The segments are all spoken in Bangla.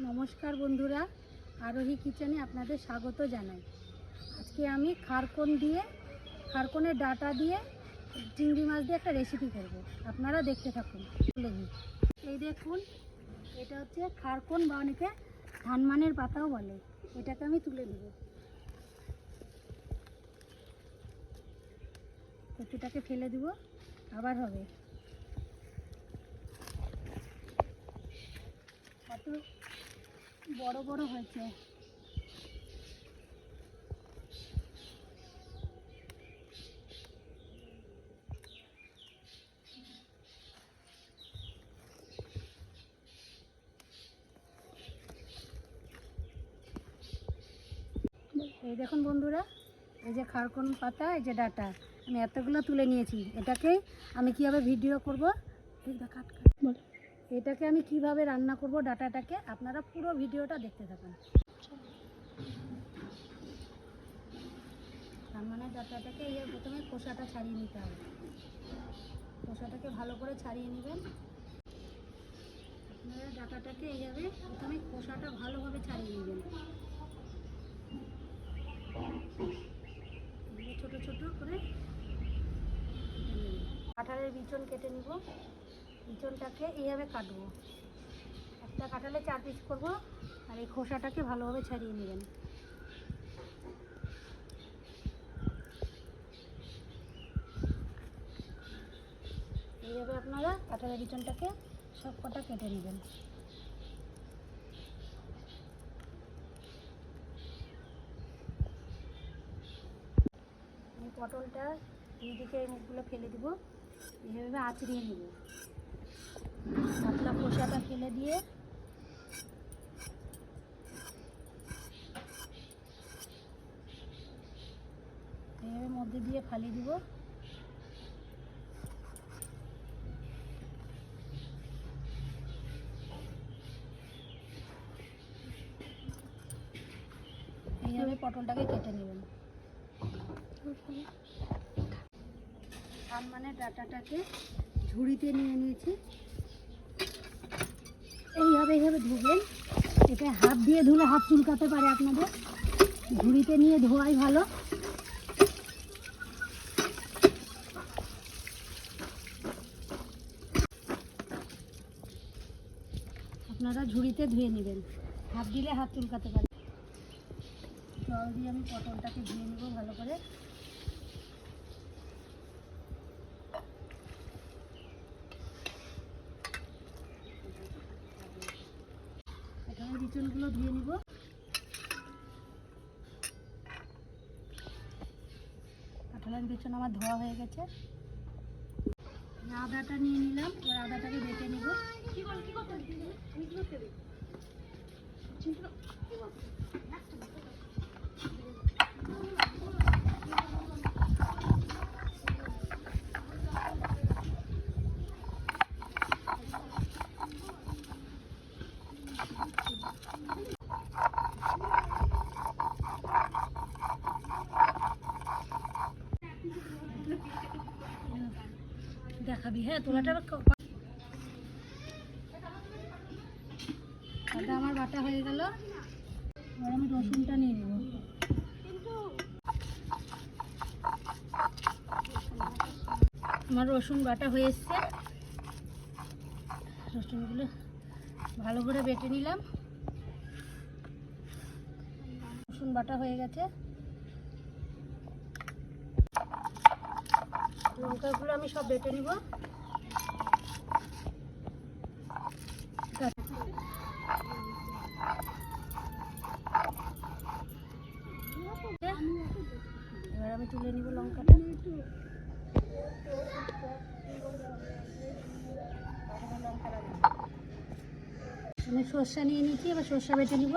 নমস্কার বন্ধুরা, আরোহী কিচেনে আপনাদের স্বাগত জানাই। আজকে আমি খারকন দিয়ে, খারকনের ডাটা দিয়ে, চিংড়ি মাছ দিয়ে একটা রেসিপি করব। আপনারা দেখতে থাকুন। এই দেখুন, এটা হচ্ছে খারকন বা অনেকে ধানমানের পাতাও বলে। এটাকে আমি তুলে নেব। কচুটাকে ফেলে দিব, আবার হবে। কত বড় বড় হয়েছে। এই দেখুন বন্ধুরা, এই যে খারকন পাতা, এই যে ডাটা, আমি এতগুলো তুলে নিয়েছি। এটাকেই আমি কীভাবে ভিডিও করব? দেখ। এটাকে আমি কীভাবে রান্না করব ডাটাটাকে আপনারা পুরো ভিডিওটা দেখতে থাকুন। তার মানে ডাটাটাকে এই প্রথমে খোসাটা ছাড়িয়ে নিতে হবে। খোসাটাকে ভালো করে ছাড়িয়ে নেবেন। আপনারা ডাটাটাকে এইভাবে প্রথমে খোসাটা ভালোভাবে ছাড়িয়ে নেবেন। ছোট ছোট করে কাঁঠালের বিচন কেটে নিব। বিচনটাকে এইভাবে কাটবো। একটা কাটালে চার পিস করব, আর এই খোসাটাকে ভালোভাবে ছাড়িয়ে নেবেন। এইভাবে আপনারা কাঁঠালের বিচনটাকে সব কটা কেটে নেবেন। পটলটা এইদিকে এই মুখগুলো ফেলে দিব। এইভাবে আঁচড়িয়ে নেব। পাতলা খোসাটা ফেলে দিয়ে এইভাবে মধ্যে দিয়ে ফালি দিব। এইভাবে পটলটাকে কেটে নেবেন। মানে ডাটাটাকে ঝুড়িতে নিয়ে নিয়েছি। এইভাবে এইভাবে ধুবেন। এটা হাত দিয়ে ধুলে হাত চুলকাতে পারে আপনাদের। ঝুড়িতে নিয়ে ধোয়াই ভালো। আপনারা ঝুড়িতে ধুয়ে নেবেন। হাত দিলে হাত চুলকাতে পারে। জল দিয়ে আমি পটলটাকে ধুয়ে নেব ভালো করে এখানে বিচনগুলো ধুয়ে নিব কাঁঠালের পিছন আমার ধোয়া হয়ে গেছে। আদাটা নিয়ে নিলাম এবার আদাটাকে বেটে নিব। দেখাবি হ্যাঁ তোলাটা আদা আমার বাটা হয়ে গেল। এবার আমি রসুনটা নিয়ে নেব। আমার রসুন বাটা হয়ে এসছে। রসুনগুলো ভালো করে বেটে নিলাম। রসুন বাটা হয়ে গেছে। লঙ্কাগুলো আমি সব বেটে নিব এবার আমি তুলে নিব লঙ্কাটা আমি সর্ষা নিয়ে নিচ্ছি, এবার সর্ষা বেটে নিব।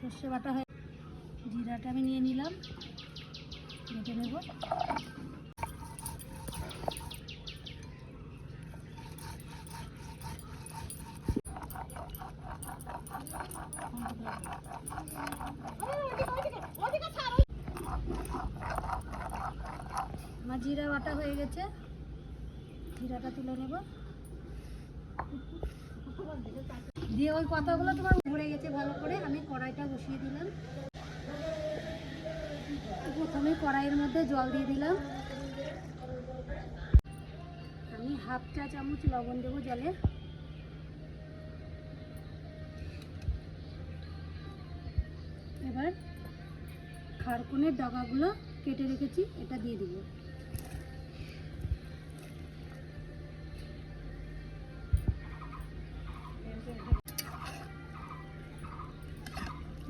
সর্ষে বাটা হয়ে জিরাটা আমি নিয়ে নিলাম, বেটে নেব আমার জিরা জিরা বাটা হয়ে গেছে। জিরাটা তুলে নেব। দিয়ে ওই পাতাগুলো তোমার ভরে গেছে ভালো করে। আমি কড়াইটা বসিয়ে দিলাম। প্রথমে কড়াইয়ের মধ্যে জল দিয়ে দিলাম। আমি হাফ চা চামচ লবণ দেবো জলে। এবার খারকুনের ডগাগুলো কেটে রেখেছি, এটা দিয়ে দিব।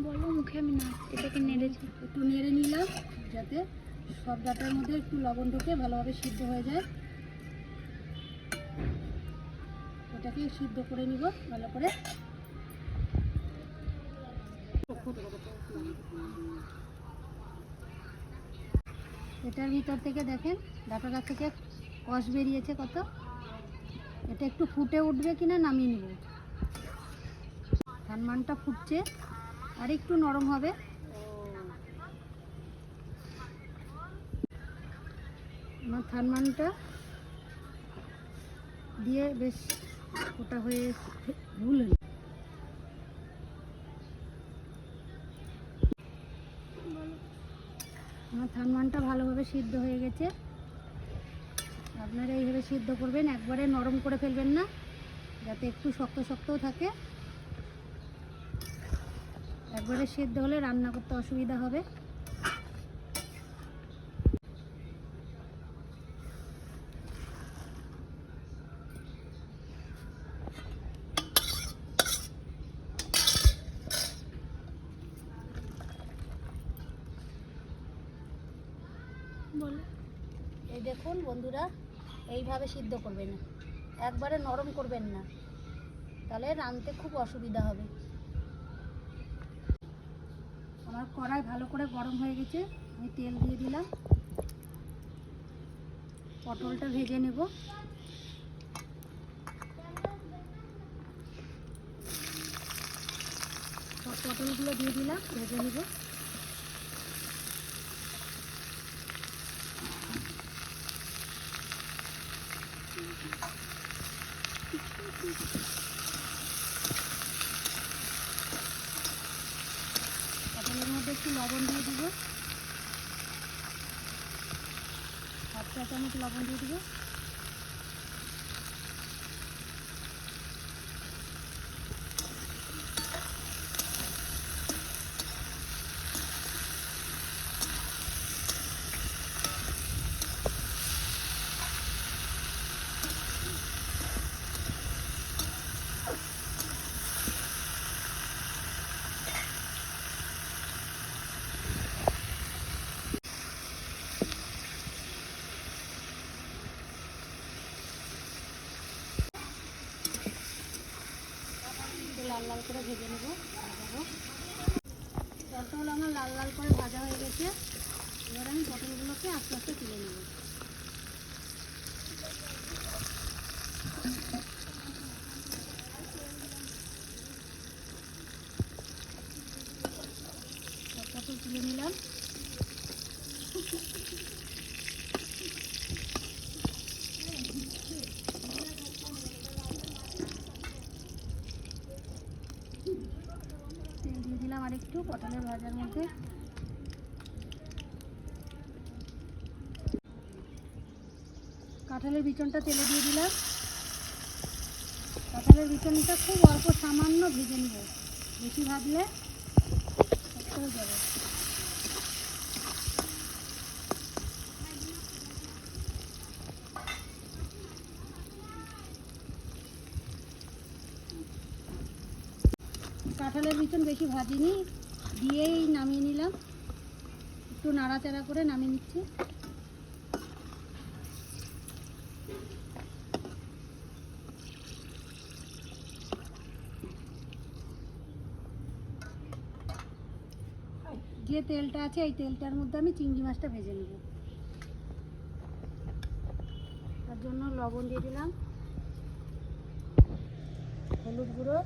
বলো, মুখে আমি না এটাকে নেড়েছি একটু নেড়ে নিলাম, যাতে সব ডাটার মধ্যে একটু লবণ ঢুকে ভালোভাবে সিদ্ধ হয়ে যায়। এটাকে সিদ্ধ করে নিব, ভালো করে। এটার ভিতর থেকে দেখেন ডাটাটা থেকে কষ বেরিয়েছে কত। এটা একটু ফুটে উঠবে কিনা নামিয়ে নিব। ধানমানটা ফুটছে। আর একটু নরম হবে। আমার থানমানটা দিয়ে বেশ ওটা হয়ে ভুল আমার থানমানটা ভালোভাবে সিদ্ধ হয়ে গেছে। আপনারা এইভাবে সিদ্ধ করবেন, একবারে নরম করে ফেলবেন না, যাতে একটু শক্ত শক্তও থাকে। একবারে সেদ্ধ হলে রান্না করতে অসুবিধা হবে। এই দেখুন বন্ধুরা, এইভাবে সিদ্ধ করবেন একবারে নরম করবেন না। তাহলে রাঁধতে খুব অসুবিধা হবে। আমার কড়াই ভালো করে গরম হয়ে গেছে, আমি তেল দিয়ে দিলাম। পটলটা ভেজে নেব। পটলগুলো দিয়ে দিলাম, ভেজে নেব পটলের মধ্যে একটু লবণ দিয়ে দিব হাফ চা চামচ লবণ দিয়ে দিব একটু লাল করে ভেজে নেব পটল আমার লাল লাল করে ভাজা হয়ে গেছে। এবার আমি পটলগুলোকে আস্তে আস্তে তুলে নেব সব পটল তুলে নিলাম তেল দিয়ে দিলাম আর একটু পটলের ভাজার মধ্যে। কাঁঠালের বিচনটা তেলে দিয়ে দিলাম। কাঁঠালের বিচনটা খুব অল্প সামান্য ভেজে নিব। বেশি হয়ে যাবে। কাঁঠালের বিচন বেশি ভাজিনি। দিয়েই নামিয়ে নিলাম। একটু নাড়াচাড়া করে নামিয়ে নিচ্ছি। যে তেলটা আছে, এই তেলটার মধ্যে আমি চিংড়ি মাছটা ভেজে নেব। তার জন্য লবণ দিয়ে দিলাম। হলুদ গুঁড়ো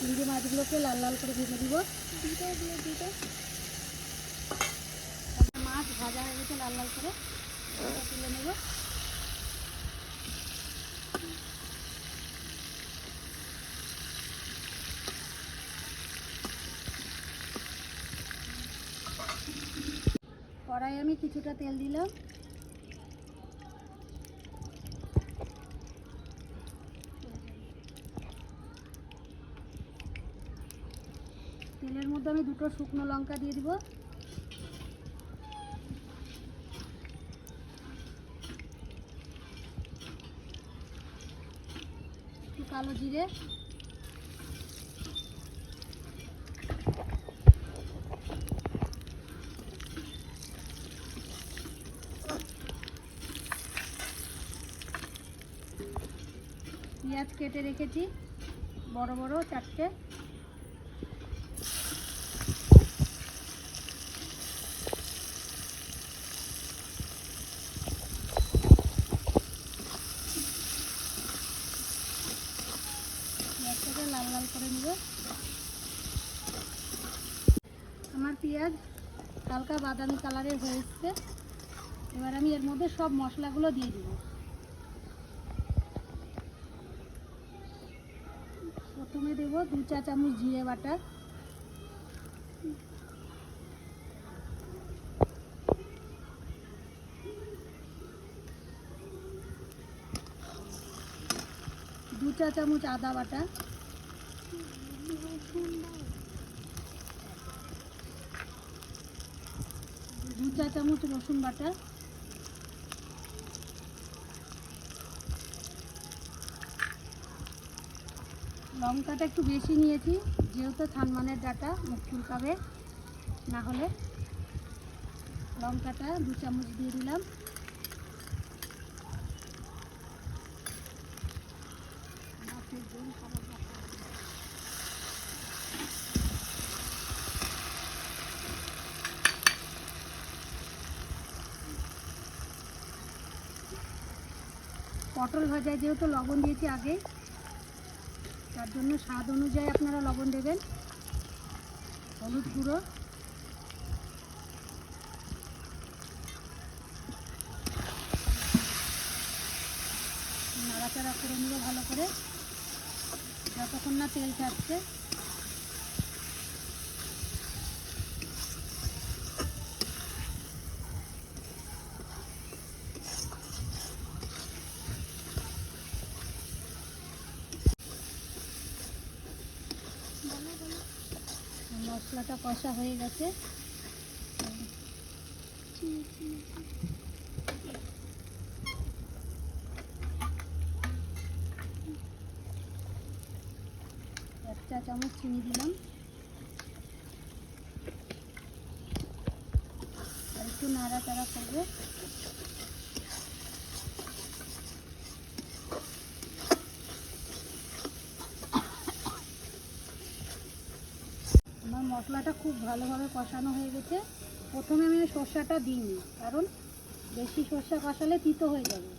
চিংড়ি মাছগুলোকে লাল লাল করে ভেজে দিব মাছ ভাজা হয়ে গেছে, লাল লাল করে। তুলে নেব। কড়াই আমি কিছুটা তেল দিলাম তেলের মধ্যে আমি দুটো শুকনো লঙ্কা দিয়ে দিব। কালো জিরে। পেঁয়াজ কেটে রেখেছি বড় বড় চারটে পেঁয়াজটাকে লাল লাল করে নেব আমার পেঁয়াজ হালকা বাদামি কালারের হয়ে এসছে এবার আমি এর মধ্যে সব মশলাগুলো দিয়ে দিব। প্রথমে দেব দু চা চামচ জিরে বাটা। দু চা চামচ আদা বাটা দু চা চামচ রসুন বাটা। লঙ্কাটা একটু বেশি নিয়েছি, যেহেতু থানমানের ডাটা, মুখ চুলকাবে। না হলে লঙ্কাটা দু চামচ দিয়ে দিলাম। পটল ভাজায় যেহেতু লবণ দিয়েছি আগে, তার জন্য স্বাদ অনুযায়ী আপনারা লবণ দেবেন। হলুদ গুঁড়ো। নাড়াচাড়া করে নিব ভালো করে। যতক্ষণ না তেল ছাড়ছে মশলাটা কষা হয়ে গেছে। এক চা চামচ চিনি দিলাম। আর একটু নাড়াচাড়া করব আমার মশলাটা খুব ভালোভাবে কষানো হয়ে গেছে। প্রথমে আমি সর্ষাটা দিইনি কারণ বেশি সর্ষা কষালে তিতো হয়ে যাবে।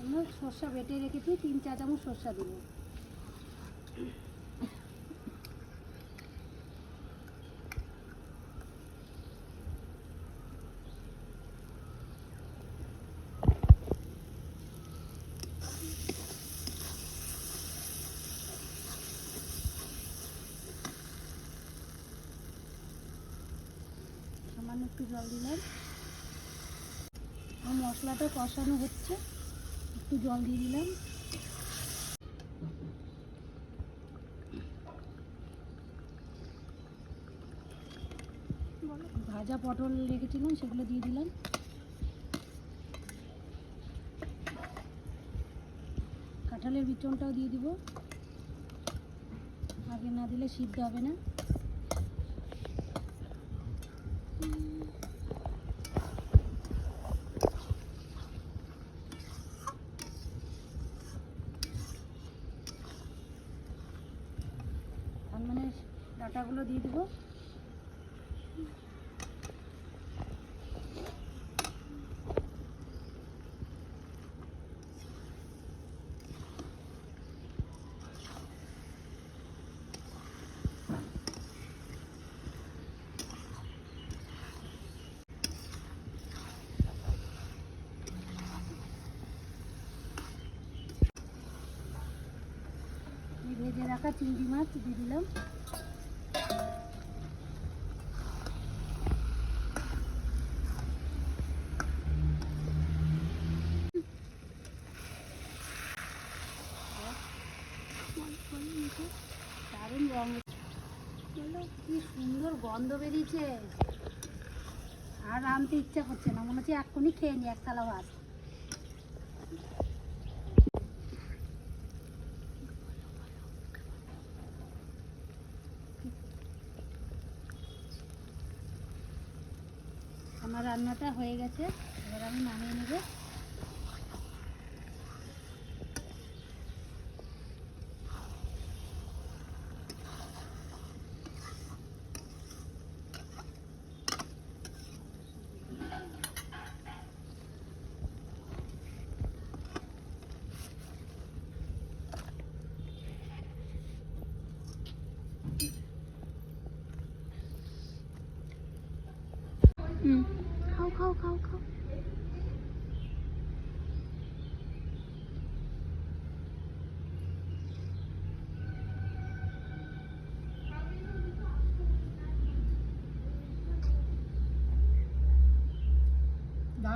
আমরা সর্ষা বেটে রেখেছি, তিন চা চামচ সর্ষা দিব সামান্য একটু জল দিলাম। আর মশলাটা কষানো হচ্ছে। একটু জল দিয়ে দিলাম। ভাজা পটল রেখেছিলাম, সেগুলো দিয়ে দিলাম। কাঁঠালের বিচনটাও দিয়ে দিব। আগে না দিলে সিদ্ধ হবে না। ডাটাগুলো দিয়ে দেবো। ভেজে রাখা চিংড়ি মাছ দিয়ে দিলাম। গন্ধ বেরিয়েছে। আর আনতে ইচ্ছা করছে না, মনে হচ্ছে এক্ষুনি খেয়ে নি এক থালা ভাত। আমার রান্নাটা হয়ে গেছে, এবার আমি নামিয়ে নেব।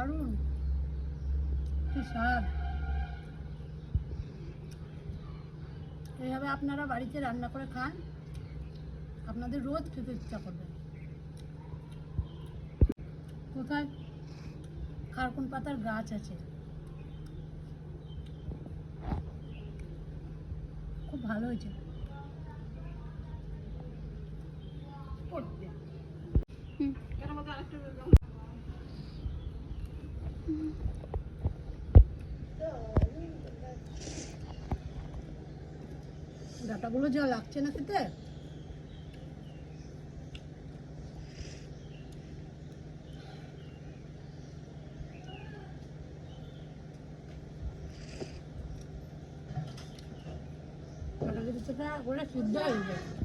দারুণ। কি স্বাদ। এইভাবে আপনারা বাড়িতে রান্না করে খান আপনাদের রোজ খেতে ইচ্ছা করবে। কোথায়? খারকুন পাতার গাছ আছে। খুব ভালো হয়েছে। হুম। ডাটাগুলো যা লাগছে না খেতে? ওটা শুদ্ধ হয়ে যায়